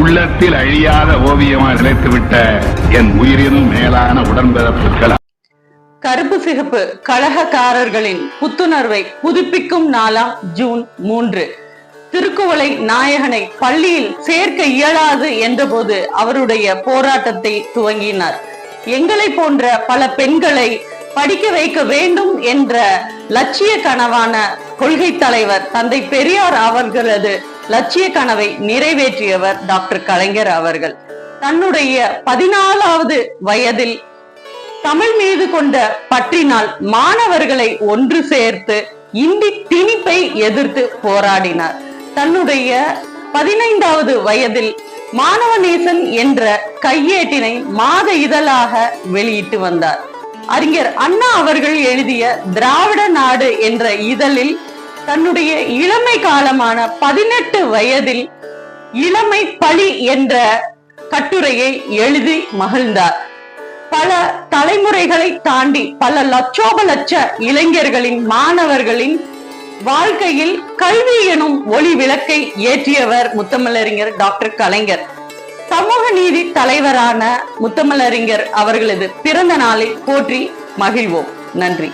உள்ளத்தில் அழியாத ஓவியமாக நிலைத்துவிட்ட என் உயிரின் மேலான உடன்பிறப்புகள் கருப்பு சிகப்பு கழகக்காரர்களின் புத்துணர்வை புதுப்பிக்கும் நாளா ஜூன் மூன்று. திருக்குவளை நாயகனை பள்ளியில் சேர்க்க இயலாது என்றபோது அவருடைய போராட்டத்தை துவங்கினார். எங்களை போன்ற பல பெண்களை படிக்க வைக்க வேண்டும் என்ற லட்சிய கனவான கொள்கை தலைவர் தந்தை பெரியார் அவர்களது லட்சிய கனவை நிறைவேற்றியவர் டாக்டர் கலைஞர் அவர்கள். தன்னுடைய பதினாலாவது வயதில் தமிழ் மீது கொண்ட பற்றினால் மாணவர்களை ஒன்று சேர்த்து இந்தி திணிப்பை எதிர்த்து போராடினார். தன்னுடைய பதினைந்தாவது வயதில் மாணவநேசன் என்ற கையேட்டினை மாத இதழாக வெளியிட்டு வந்தார். அறிஞர் அண்ணா அவர்கள் எழுதிய திராவிட நாடு என்ற இதழில் தன்னுடைய இளமை காலமான பதினெட்டு வயதில் இளமை பழி என்ற கட்டுரையை எழுதி மகிழ்ந்தார். பல தலைமுறைகளை தாண்டி பல லட்சோப லட்ச இளைஞர்களின் மாணவர்களின் வாழ்க்கையில் கல்வி எனும் ஒளி விளக்கை ஏற்றியவர் முத்தமிழறிஞர் டாக்டர் கலைஞர். சமூக நீதி தலைவரான முத்தமிழறிஞர் அவர்களது பிறந்த நாளை போற்றி மகிழ்வோம். நன்றி.